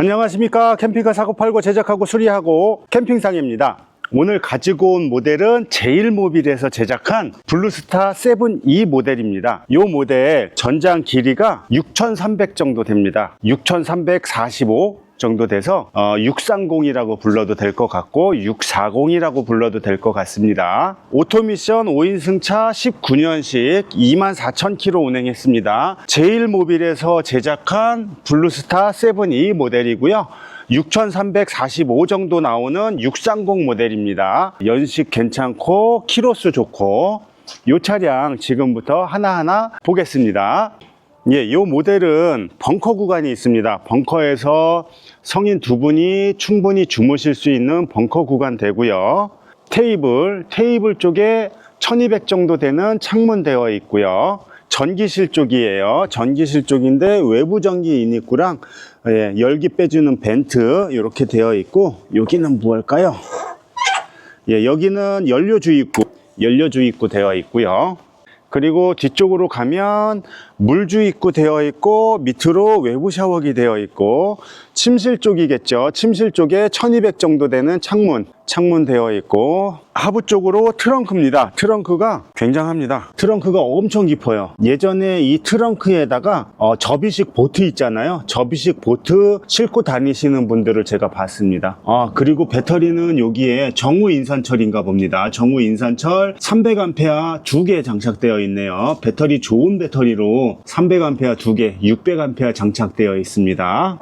안녕하십니까. 캠핑카 사고 팔고 제작하고 수리하고 캠핑상입니다. 오늘 가지고 온 모델은 제일모빌에서 제작한 블루스타 7E 모델입니다. 이 모델 전장 길이가 6300 정도 됩니다. 6345 정도 돼서 어, 630이라고 불러도 될 것 같고 640이라고 불러도 될 것 같습니다. 오토미션 5인 승차 19년식 24,000km 운행했습니다. 제일모빌에서 제작한 블루스타 7E 모델이고요. 6345 정도 나오는 630 모델입니다. 연식 괜찮고 키로수 좋고 이 차량 지금부터 하나하나 보겠습니다. 예, 이 모델은 벙커 구간이 있습니다. 벙커에서 성인 두 분이 충분히 주무실 수 있는 벙커 구간 되고요. 테이블, 테이블 쪽에 1200 정도 되는 창문 되어 있고요. 전기실 쪽이에요. 전기실 쪽인데 외부 전기 인입구랑 예, 열기 빼주는 벤트 이렇게 되어 있고 여기는 무엇일까요? 예, 여기는 연료 주입구, 연료 주입구 되어 있고요. 그리고 뒤쪽으로 가면 물주 입구 되어 있고 밑으로 외부 샤워기 되어 있고 침실 쪽이겠죠. 침실 쪽에 1200 정도 되는 창문, 창문 되어 있고 하부 쪽으로 트렁크입니다. 트렁크가 굉장합니다. 트렁크가 엄청 깊어요. 예전에 이 트렁크에다가 어, 접이식 보트 있잖아요. 접이식 보트 싣고 다니시는 분들을 제가 봤습니다. 아, 그리고 배터리는 여기에 정우 인산철인가 봅니다. 정우 인산철 300A 두 개 장착되어 있네요. 배터리 좋은 배터리로 300A 두 개, 600A 장착되어 있습니다.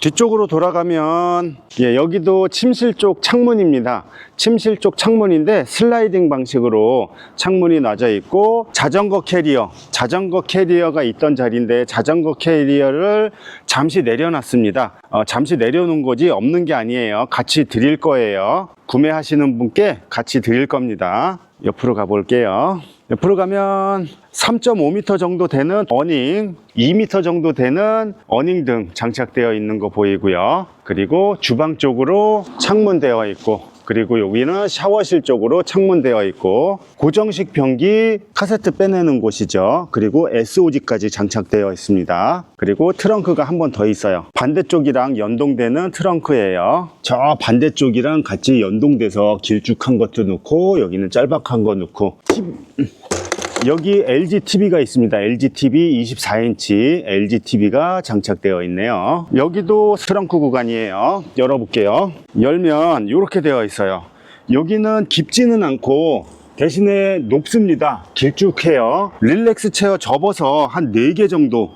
뒤쪽으로 돌아가면 예, 여기도 침실 쪽 창문입니다. 침실 쪽 창문인데 슬라이딩 방식으로 창문이 놔져 있고 자전거 캐리어, 자전거 캐리어가 있던 자리인데 자전거 캐리어를 잠시 내려놨습니다. 어, 잠시 내려놓은 거지 없는 게 아니에요. 같이 드릴 거예요. 구매하시는 분께 같이 드릴 겁니다. 옆으로 가볼게요. 옆으로 가면 3.5m 정도 되는 어닝, 2m 정도 되는 어닝 등 장착되어 있는 거 보이고요. 그리고 주방 쪽으로 창문 되어 있고 그리고 여기는 샤워실 쪽으로 창문 되어 있고 고정식 변기 카세트 빼내는 곳이죠. 그리고 SOG까지 장착되어 있습니다. 그리고 트렁크가 한 번 더 있어요. 반대쪽이랑 연동되는 트렁크예요. 저 반대쪽이랑 같이 연동돼서 길쭉한 것도 넣고 여기는 짤박한 거 넣고 여기 LG TV가 있습니다. LG TV 24인치 LG TV가 장착되어 있네요. 여기도 트렁크 구간이에요. 열어볼게요. 열면 이렇게 되어 있어요. 여기는 깊지는 않고 대신에 높습니다. 길쭉해요. 릴렉스 체어 접어서 한 4개 정도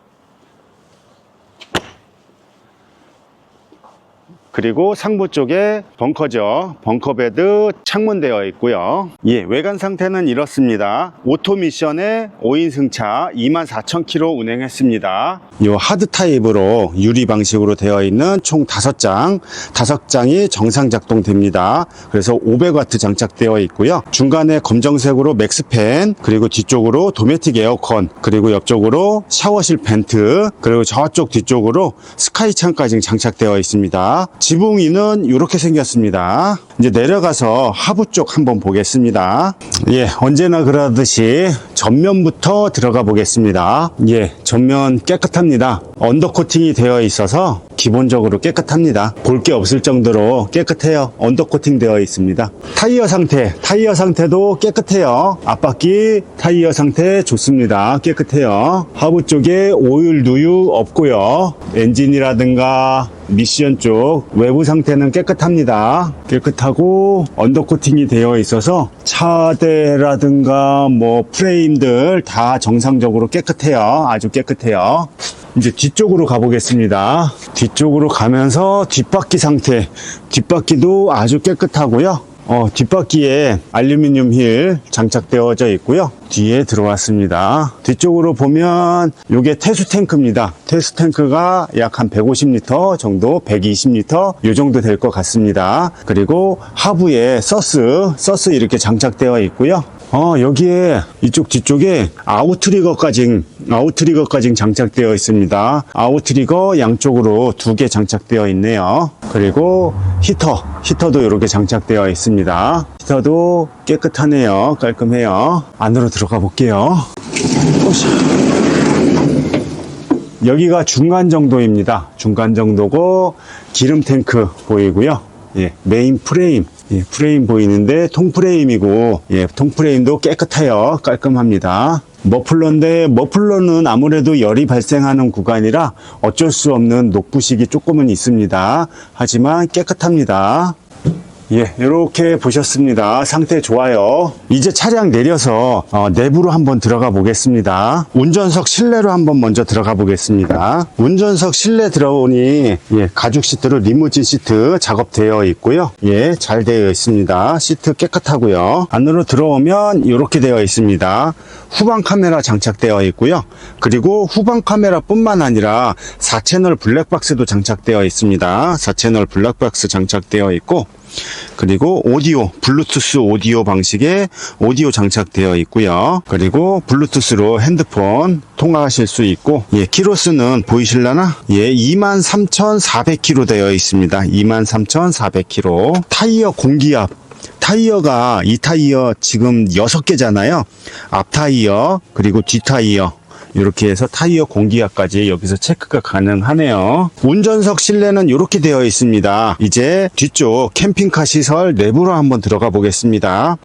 그리고 상부 쪽에 벙커죠. 벙커베드 창문 되어 있고요. 예, 외관 상태는 이렇습니다. 오토 미션에 5인 승차 24,000km 운행했습니다. 이 하드 타입으로 유리 방식으로 되어 있는 총 5장, 5장이 정상 작동됩니다. 그래서 500W 장착되어 있고요. 중간에 검정색으로 맥스팬, 그리고 뒤쪽으로 도메틱 에어컨, 그리고 옆쪽으로 샤워실 벤트, 그리고 저쪽 뒤쪽으로 스카이창까지 장착되어 있습니다. 지붕이는 이렇게 생겼습니다. 이제 내려가서 하부 쪽 한번 보겠습니다. 예, 언제나 그러듯이 전면부터 들어가 보겠습니다. 예, 전면 깨끗합니다. 언더 코팅이 되어 있어서 기본적으로 깨끗합니다. 볼 게 없을 정도로 깨끗해요. 언더 코팅 되어 있습니다. 타이어 상태, 타이어 상태도 깨끗해요. 앞바퀴 타이어 상태 좋습니다. 깨끗해요. 하부 쪽에 오일 누유 없고요. 엔진이라든가 미션 쪽 외부 상태는 깨끗합니다. 깨끗하고 언더 코팅이 되어 있어서 차대라든가 뭐 프레임들 다 정상적으로 깨끗해요. 아주 깨끗해요. 이제 뒤쪽으로 가보겠습니다. 뒤쪽으로 가면서 뒷바퀴 상태, 뒷바퀴도 아주 깨끗하고요. 어, 뒷바퀴에 알루미늄 휠 장착되어져 있고요. 뒤에 들어왔습니다. 뒤쪽으로 보면 이게 태수 탱크입니다. 태수 탱크가 약 한 150리터 정도, 120리터 요 정도 될 것 같습니다. 그리고 하부에 서스, 서스 이렇게 장착되어 있고요. 어, 여기에 이쪽 뒤쪽에 아웃트리거까지 아웃트리거까지 장착되어 있습니다. 아웃트리거 양쪽으로 두 개 장착되어 있네요. 그리고 히터, 히터도 이렇게 장착되어 있습니다. 히터도 깨끗하네요. 깔끔해요. 안으로 들어가 볼게요. 여기가 중간 정도입니다. 중간 정도고 기름 탱크 보이고요. 예, 메인 프레임. 예, 프레임 보이는데 통 프레임이고 예, 통 프레임도 깨끗해요. 깔끔합니다. 머플러인데 머플러는 아무래도 열이 발생하는 구간이라 어쩔 수 없는 녹부식이 조금은 있습니다. 하지만 깨끗합니다. 예, 이렇게 보셨습니다. 상태 좋아요. 이제 차량 내려서 어, 내부로 한번 들어가 보겠습니다. 운전석 실내로 한번 먼저 들어가 보겠습니다. 운전석 실내 들어오니 예, 가죽 시트로 리무진 시트 작업되어 있고요. 예, 잘 되어 있습니다. 시트 깨끗하고요. 안으로 들어오면 이렇게 되어 있습니다. 후방 카메라 장착되어 있고요. 그리고 후방 카메라뿐만 아니라 4채널 블랙박스도 장착되어 있습니다. 4채널 블랙박스 장착되어 있고 그리고 오디오, 블루투스 오디오 방식의 오디오 장착되어 있고요. 그리고 블루투스로 핸드폰 통화하실 수 있고, 예, 키로수는 보이실라나? 예, 23,400km 되어 있습니다. 23,400km. 타이어 공기압. 타이어가 이 타이어 지금 6개잖아요. 앞 타이어, 그리고 뒤 타이어. 이렇게 해서 타이어 공기압까지 여기서 체크가 가능하네요. 운전석 실내는 이렇게 되어 있습니다. 이제 뒤쪽 캠핑카 시설 내부로 한번 들어가 보겠습니다.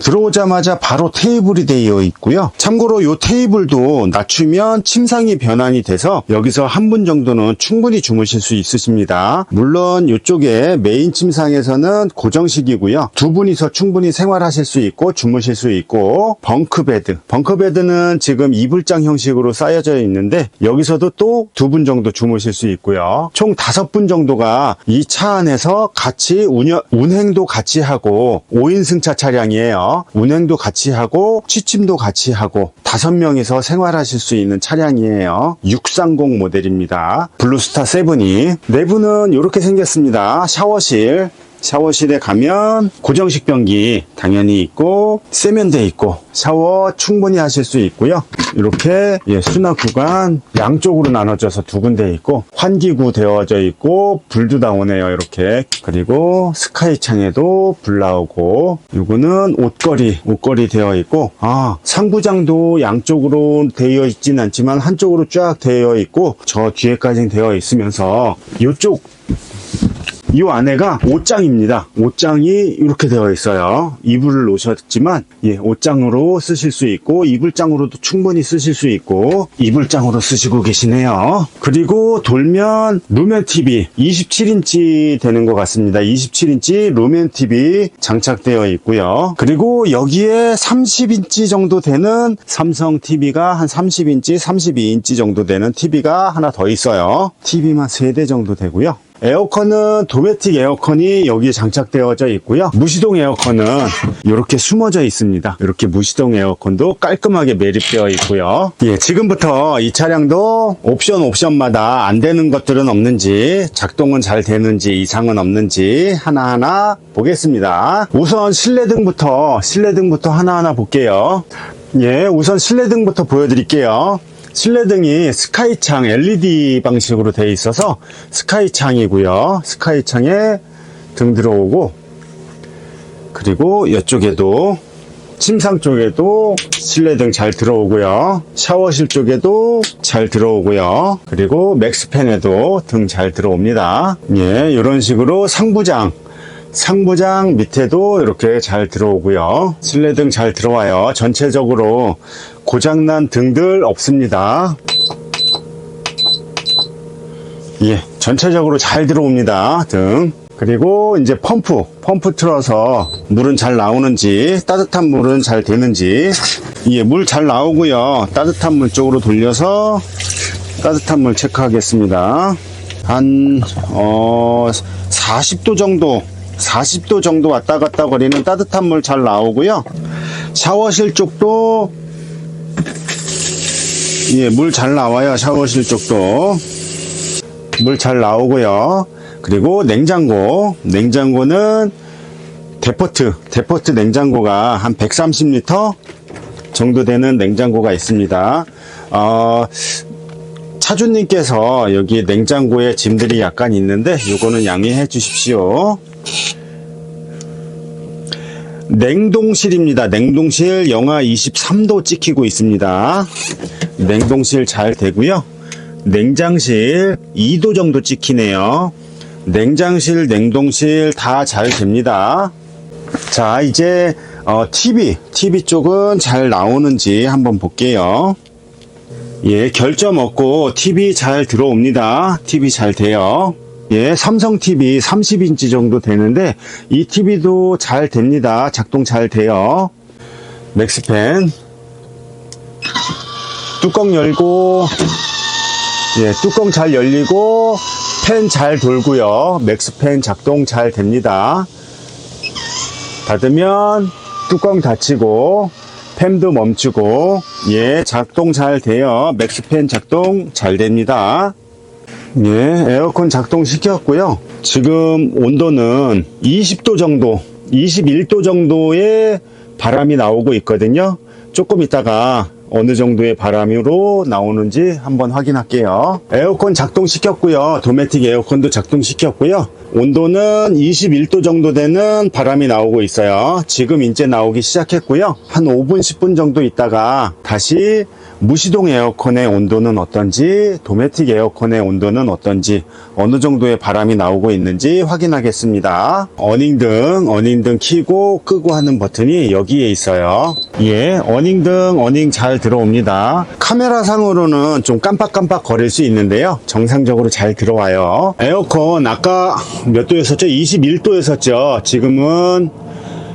들어오자마자 바로 테이블이 되어 있고요. 참고로 이 테이블도 낮추면 침상이 변환이 돼서 여기서 한 분 정도는 충분히 주무실 수 있으십니다. 물론 이쪽에 메인 침상에서는 고정식이고요. 두 분이서 충분히 생활하실 수 있고 주무실 수 있고 벙크베드. 벙크베드는 지금 이불장 형식으로 쌓여져 있는데 여기서도 또 두 분 정도 주무실 수 있고요. 총 다섯 분 정도가 이 차 안에서 같이 운영, 운행도 같이 하고 5인 승차 차량이에요. 운행도 같이 하고 취침도 같이 하고 다섯 명이서 생활하실 수 있는 차량이에요. 630 모델입니다. 블루스타 7이 내부는 이렇게 생겼습니다. 샤워실 샤워실에 가면 고정식 변기 당연히 있고 세면대 있고 샤워 충분히 하실 수 있고요. 이렇게 예, 수납 구간 양쪽으로 나눠져서 두 군데 있고 환기구 되어져 있고 불도 나오네요. 이렇게 그리고 스카이 창에도 불 나오고 이거는 옷걸이 옷걸이 되어 있고 아 상부장도 양쪽으로 되어 있진 않지만 한쪽으로 쫙 되어 있고 저 뒤에까지 되어 있으면서 이쪽 이 안에가 옷장입니다. 옷장이 이렇게 되어 있어요. 이불을 놓으셨지만 예, 옷장으로 쓰실 수 있고 이불장으로도 충분히 쓰실 수 있고 이불장으로 쓰시고 계시네요. 그리고 돌면 루멘 TV 27인치 되는 것 같습니다. 27인치 루멘 TV 장착되어 있고요. 그리고 여기에 30인치 정도 되는 삼성 TV가 한 30인치, 32인치 정도 되는 TV가 하나 더 있어요. TV만 3대 정도 되고요. 에어컨은 도메틱 에어컨이 여기에 장착되어져 있고요. 무시동 에어컨은 이렇게 숨어져 있습니다. 이렇게 무시동 에어컨도 깔끔하게 매립되어 있고요. 예, 지금부터 이 차량도 옵션 옵션마다 안 되는 것들은 없는지 작동은 잘 되는지 이상은 없는지 하나하나 보겠습니다. 우선 실내등부터 실내등부터 하나하나 볼게요. 예, 우선 실내등부터 보여드릴게요. 실내등이 스카이창 LED 방식으로 되어 있어서 스카이창이고요. 스카이창에 등 들어오고 그리고 이쪽에도 침상 쪽에도 실내등 잘 들어오고요. 샤워실 쪽에도 잘 들어오고요. 그리고 맥스팬에도 등 잘 들어옵니다. 예, 이런 식으로 상부장 상부장 밑에도 이렇게 잘 들어오고요. 실내등 잘 들어와요. 전체적으로 고장난 등들 없습니다. 예, 전체적으로 잘 들어옵니다. 등. 그리고 이제 펌프, 펌프 틀어서 물은 잘 나오는지, 따뜻한 물은 잘 되는지, 예, 물 잘 나오고요. 따뜻한 물 쪽으로 돌려서 따뜻한 물 체크하겠습니다. 한, 어, 40도 정도, 40도 정도 왔다 갔다 거리는 따뜻한 물 잘 나오고요. 샤워실 쪽도, 예, 물 잘 나와요. 샤워실 쪽도. 물 잘 나오고요. 그리고 냉장고. 냉장고는 데포트, 데포트 냉장고가 한 130리터 정도 되는 냉장고가 있습니다. 어, 차주님께서 여기 냉장고에 짐들이 약간 있는데 요거는 양해해 주십시오. 냉동실입니다. 냉동실 영하 23도 찍히고 있습니다. 냉동실 잘 되고요. 냉장실 2도 정도 찍히네요. 냉장실, 냉동실 다 잘 됩니다. 자, 이제 어, TV, TV 쪽은 잘 나오는지 한번 볼게요. 예, 결점 없고 TV 잘 들어옵니다. TV 잘 돼요. 예, 삼성 TV 30인치 정도 되는데 이 TV도 잘 됩니다. 작동 잘 돼요. 맥스팬 뚜껑 열고 예, 뚜껑 잘 열리고 팬 잘 돌고요. 맥스팬 작동 잘 됩니다. 닫으면 뚜껑 닫히고 팬도 멈추고 예 작동 잘 돼요 맥스팬 작동 잘 됩니다 예 에어컨 작동 시켰고요 지금 온도는 20도 정도 21도 정도의 바람이 나오고 있거든요 조금 있다가 어느 정도의 바람으로 나오는지 한번 확인할게요. 에어컨 작동 시켰고요. 도메틱 에어컨도 작동 시켰고요. 온도는 21도 정도 되는 바람이 나오고 있어요. 지금 이제 나오기 시작했고요. 한 5분, 10분 정도 있다가 다시 무시동 에어컨의 온도는 어떤지, 도메틱 에어컨의 온도는 어떤지, 어느 정도의 바람이 나오고 있는지 확인하겠습니다. 어닝등, 어닝등 키고 끄고 하는 버튼이 여기에 있어요. 예, 어닝등, 어닝 잘 들어옵니다. 카메라 상으로는 좀 깜빡깜빡 거릴 수 있는데요. 정상적으로 잘 들어와요. 에어컨 아까 몇 도였었죠? 21도였었죠. 지금은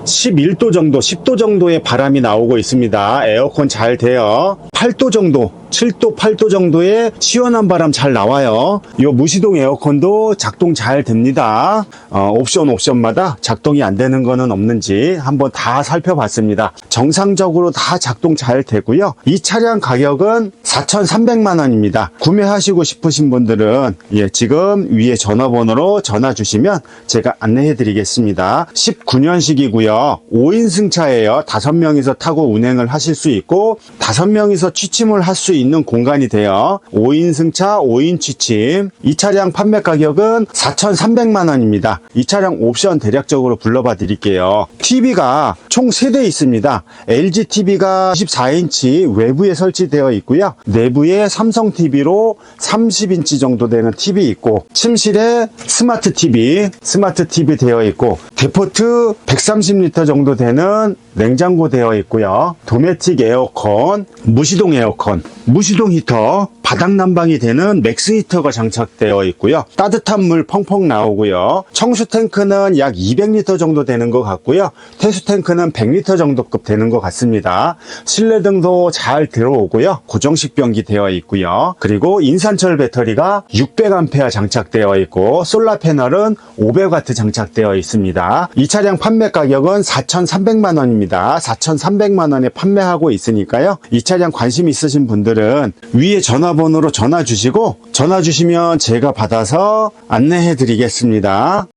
11도 정도, 10도 정도의 바람이 나오고 있습니다. 에어컨 잘 돼요. 8도 정도, 7도, 8도 정도의 시원한 바람 잘 나와요. 이 무시동 에어컨도 작동 잘 됩니다. 어, 옵션 옵션마다 작동이 안 되는 거는 없는지 한번 다 살펴봤습니다. 정상적으로 다 작동 잘 되고요. 이 차량 가격은 4,300만 원입니다. 구매하시고 싶으신 분들은 예, 지금 위에 전화번호로 전화 주시면 제가 안내해 드리겠습니다. 19년식이고요. 5인 승 차예요. 5명이서 타고 운행을 하실 수 있고 5명이서 취침을 할 수 있는 공간이 돼요. 5인 승 차, 5인 취침. 이 차량 판매 가격은 4,300만 원입니다. 이 차량 옵션 대략적으로 불러봐 드릴게요. TV가 총 3대 있습니다. LG TV가 24인치 외부에 설치되어 있고요. 내부에 삼성 TV로 30인치 정도 되는 TV 있고 침실에 스마트 TV, 스마트 TV 되어 있고 데포트 130리터 정도 되는 냉장고 되어 있고요. 도메틱 에어컨, 무시동 에어컨, 무시동 히터, 바닥 난방이 되는 맥스 히터가 장착되어 있고요. 따뜻한 물 펑펑 나오고요. 청수 탱크는 약 200리터 정도 되는 것 같고요. 태수 탱크는 100리터 정도급 되는 것 같습니다. 실내 등도 잘 들어오고요. 고정식 변기 되어 있고요. 그리고 인산철 배터리가 600A 장착되어 있고 솔라 패널은 500W 장착되어 있습니다. 이 차량 판매 가격은 4,300만 원입 니다. 4,300만 원에 판매하고 있으니까요. 이 차량 관심 있으신 분들은 위에 전화번호로 전화 주시고 전화 주시면 제가 받아서 안내해 드리겠습니다.